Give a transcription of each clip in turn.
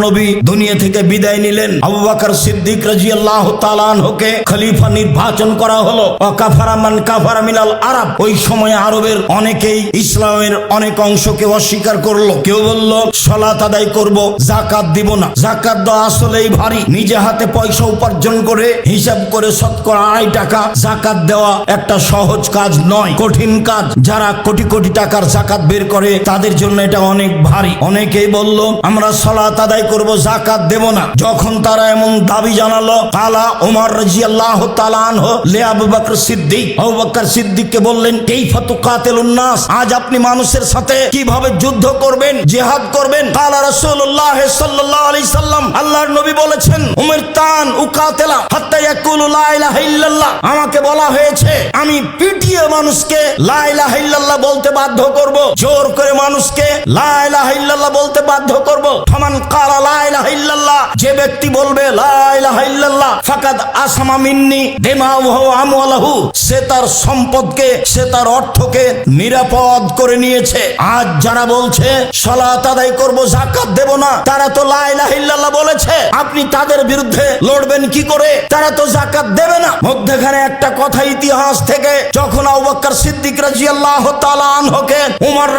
নবী দুনিয়া থেকে বিদায় নিলেন। আবু বকর সিদ্দিক রাজিয়াল্লাহ তাআলাকে খলিফা নির্বাচন করা হলো। অকাফারা মান কাফারা মিনাল আরব। ওই সময় আরবের অনেকেই ইসলামের অনেক অংশকে অস্বীকার করল। কেউ বলল, সলাত আদায় করব জাকাত দিব না। জাকাত দেওয়া আসলেই ভারী। নিজে হাতে পয়সা উপার্জন করে, হিসাব করে শতকরা আড়াই টাকা জাকাত দেওয়া একটা সহজ কাজ নয়, কঠিন কাজ। যারা কোটি কোটি টাকার জাকাত বের করে, তাদের জন্য এটা অনেক ভারী। অনেকেই বলল, আমরা সলাত আদায় করব জাকাত দেব না। যখন তারা এমন দাবি জানালো কালা ওমর আবু বকর সিদ্দিক। সিদ্দিককে বললেন, কাইফা তুকাতিলুন নাস আজ আপনি মানুষের সাথে কীভাবে যুদ্ধ করবেন, জিহাদ করবেন? কালা সাল্লাম আল্লাহর নবী বলেছেন তান আমাকে বলা হয়েছে, আমি পিটিয়ে মানুষকে বলতে বাধ্য করব, জোর করে মানুষকে বলতে বাধ্য করব। ফামান যে ব্যক্তি বলবে ফাকাদ আসামা মিন্নি সে তার সম্পদকে, সে তার অর্থকে নিরাপদ করে নিয়েছে। আজ যারা বলছে আদায় করব দেব না, তারা তো লা বলেছে। আপনি তাদের বিরুদ্ধে লড়বেন কি করে? তারা তো যাকাত দেবে না। মধ্যখানে একটা কথা ইতিহাস থেকে, যখন আবু সিদ্দিক রাদিয়াল্লাহু তাআলা আনহুকে, উমর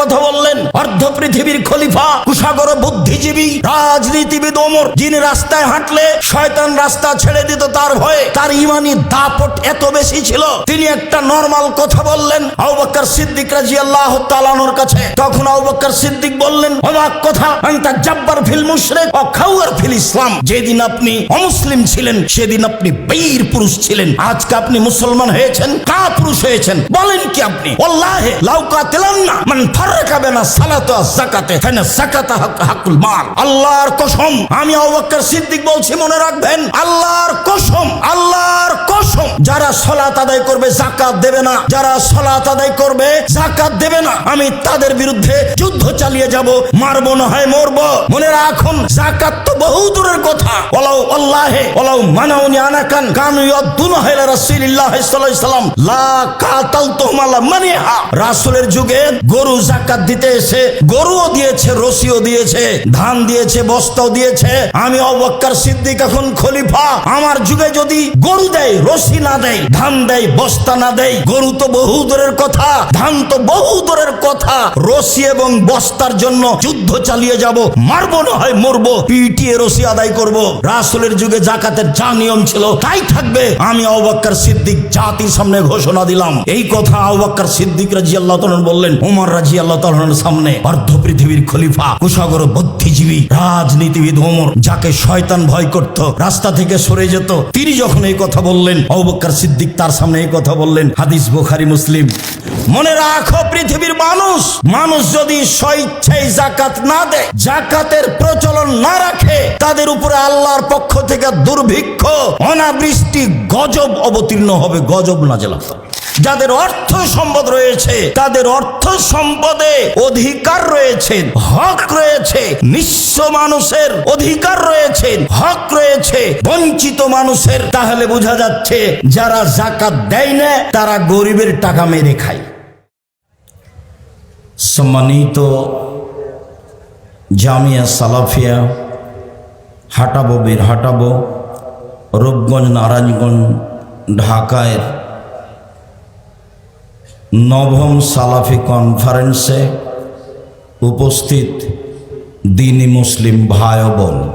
কথা বললেন, অর্ধ পৃথিবীর খলিফা কুশাগর বুদ্ধিজীবী, রাজনীতিবিদ ওমর। যিনি রাস্তায় হাঁটলে শয়তান রাস্তা ছেড়ে দিত তার ভয়ে, তার ইমানি দাপট এত বেশি ছিল, তিনি একটা নরমাল কথা বললেন আবু বকর সিদ্দিক রাদিয়াল্লাহু তাআলা আনহুর কাছে। তখন আবু বকর সিদ্দিক বললেন, অবাক কথা, আনতা জাব্বার ফিল মুশরিক ও খাওয়ার ফিল ইসলাম। যেদিন আপনি অমুসলিম ছিলেন, সেদিন আপনি বীর পুরুষ ছিলেন। আজকে আপনি মুসলমান হয়েছেন কা পুরুষ হয়েছেন। বলেন কি আপনি? ওয়াল্লাহি, লাউ কাতিলান্না মান ওয়া যাকাতে। ফাইনা যাকাতা হাকুল মাল। আল্লাহর কসম, আমি সিদ্দিক বলছি, মনে রাখবেন, আল্লাহর কসম আল্লাহর কসম। যারা সালাত আদায় করবে, যাকাত দেবে না। যারা সালাত আদায় করবে, যাকাত দেবে না। আমি তাদের বিরুদ্ধে যুদ্ধ চালিয়ে যাব, মারবো না হয়, মরবো। মনে রাখুন জাকাত তো বহু দূরের কথা। ওলাও আল্লাহে ওলাও মানাউনি আনাকান, কানু ইয়াদুন হাইলা রাসূলুল্লাহ সাল্লাল্লাহু আলাইহি সাল্লাম লা কাতাল তুহমালা মানিহা। রাসূলের যুগে গরু জাকাত দিতে এসে গরুও দিয়েছে রসিও দিয়েছে, ধান দিয়েছে, বস্তাও দিয়েছে। আমি অবক্কার সিদ্দিক এখন খলিফা। আমার যুগে যদি গরু দেয়, রশি না দেয়, ধান দেয়, বস্তা না দেয়, গরু তো বহু দূরের কথা, ধান তো বহু দূরের কথা। রশি এবং বস্তার জন্য যুদ্ধ চালিয়ে যাব, মারবো না হয় মরবো, পিটিয়ে রশি আদায় করব। রাসূলের যুগে জাকাতের যা নিয়ম ছিল, তাই থাকবে। আমি আবাক্কার সিদ্দিক জাতির সামনে ঘোষণা দিলাম। এই কথা আবাক্কার সিদ্দিক রাজি আল্লাহ বললেন, উমর রাজি সামনে অর্ধ পৃথিবীর খলিফা কুশাগর বুদ্ধিজীবী, রাজনীতিবিদ ওমর, যাকে শয়তান ভয় করত, রাস্তা থেকে সরে যেত, তিনি যখন এই কথা বললেন সিদ্দিক তার সামনে এই কথা বললেন, হাদিস বুখারী, মুসলিম। মনে রাখো, পৃথিবীর মানুষ মানুষ যদি স্বইচ্ছায় জাকাত না দেয় জাকাতের প্রচলন না রাখে, তাদের উপরে আল্লাহর পক্ষ থেকে দুর্ভিক্ষ, অনাবৃষ্টি, গজব অবতীর্ণ হবে, গজব নাজেলা যাদের অর্থ সম্পদ রয়েছে, তাদের অর্থ সম্পদে অধিকার রয়েছে, হক রয়েছে, নিঃস্ব মানুষের অধিকার রয়েছে, হক রয়েছে, বঞ্চিত মানুষের। তাহলে বোঝা যাচ্ছে, যারা জাকাত দেয় না, তারা গরিবের টাকা মেরে খায়। সম্মানিত জামিয়া সালাফিয়া, হাঁটাবো বের হাঁটাবো, রূপগঞ্জ, নারায়ণগঞ্জ ঢাকায় নবম সালাফি কনফারেন্সে উপস্থিত দিনী মুসলিম ভাই বোন।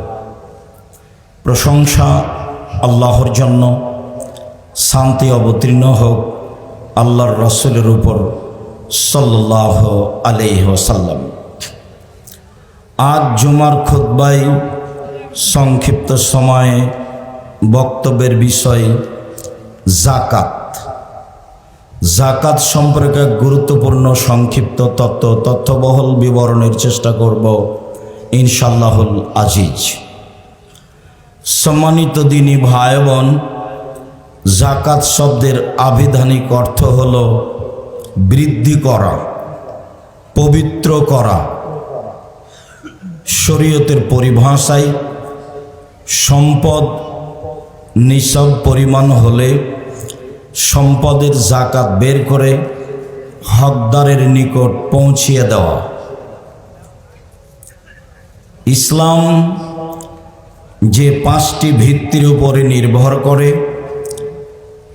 প্রশংসা আল্লাহর জন্য, শান্তি অবতীর্ণ হোক আল্লাহর রসুলের উপর সাল্লাহ আলহ্লাম আজ জুমার খুদ্বাই সংক্ষিপ্ত সময়ে বক্তব্যের বিষয় জাকাত। জাকাত সম্পর্কে গুরুত্বপূর্ণ সংক্ষিপ্ত তত্ত্ব, তথ্যবহল বিবরণের চেষ্টা করব ইনশাল্লাহুল আজিজ। সম্মানিত দিনী ভাই বোন জাকাত শব্দের আবিধানিক অর্থ হল বৃদ্ধি করা, পবিত্র করা, শরীয়তের পরিভাষায় সম্পদ নিসব পরিমাণ হলে সম্পদের জাকাত বের করে হকদারের নিকট পৌঁছিয়ে দেওয়া। ইসলাম যে পাঁচটি ভিত্তির উপরে নির্ভর করে,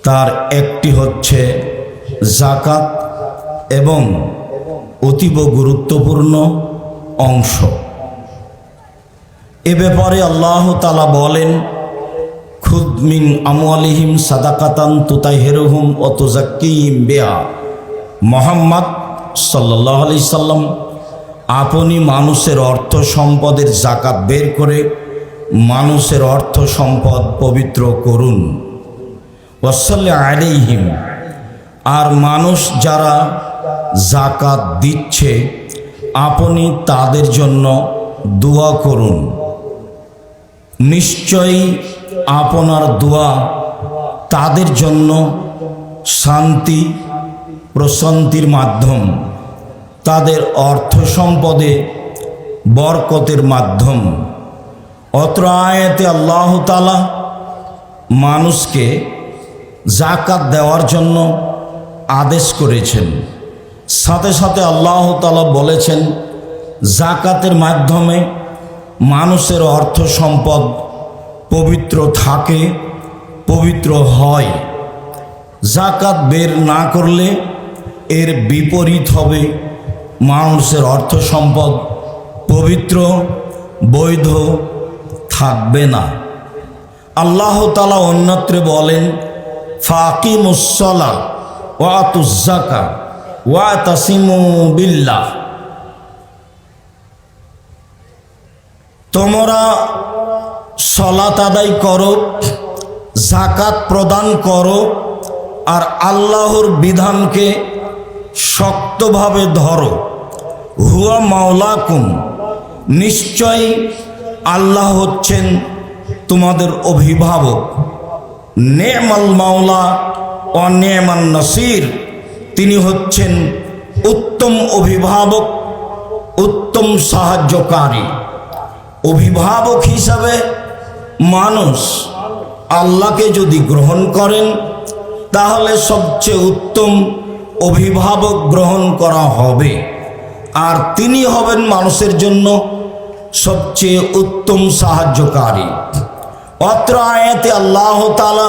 তার একটি হচ্ছে জাকাত এবং অতীব গুরুত্বপূর্ণ অংশ। এ ব্যাপারে আল্লাহ তালা বলেন খুদমিন আমওয়ালিহিম সাদাকাতান তুতাহেরহুম ও তুজাক্কিম বেয়া মোহাম্মদ সাল্লাহ আলি সাল্লাম আপনি মানুষের অর্থ সম্পদের জাকাত বের করে মানুষের অর্থ সম্পদ পবিত্র করুন। ওসল্লে আলাইহিম। আর মানুষ যারা জাকাত দিচ্ছে, আপনি তাদের জন্য দোয়া করুন। নিশ্চয়ই আপনার দোয়া তাদের জন্য শান্তি, প্রশান্তির মাধ্যম, তাদের অর্থ সম্পদে বরকতের মাধ্যম। অত্র আয়াতে আল্লাহ তালা মানুষকে জাকাত দেওয়ার জন্য আদেশ করেছেন। সাথে সাথে আল্লাহ তালা বলেছেন জাকাতের মাধ্যমে মানুষের অর্থ সম্পদ পবিত্র থাকে, পবিত্র হয়। জাকাত বের না করলে এর বিপরীত হবে মানুষের অর্থ সম্পদ। পবিত্র, বৈধ থাকবে না। আল্লাহ তালা অন্যত্রে বলেন ফাকিমুসলা ওয়াতুজাকা ওয়া তাসিমু বিল্লাহ। তোমরা সলাত আদায় করো জাকাত প্রদান করো, আর আল্লাহর বিধানকে শক্তভাবে ধরো। হুয়া মাওলাকুম। নিশ্চয়ই আল্লাহ হচ্ছেন তোমাদের অভিভাবক। নেমাল মাওলা ও নেমান নসির। তিনি হচ্ছেন উত্তম অভিভাবক, উত্তম সাহায্যকারী। অভিভাবক হিসাবে মানুষ আল্লাহকে যদি গ্রহণ করেন, তাহলে সবচেয়ে উত্তম অভিভাবক গ্রহণ করা হবে। আর তিনি হবেন মানুষের জন্য সবচেয়ে উত্তম সাহায্যকারী। অত্র আয়াতে আল্লাহ তালা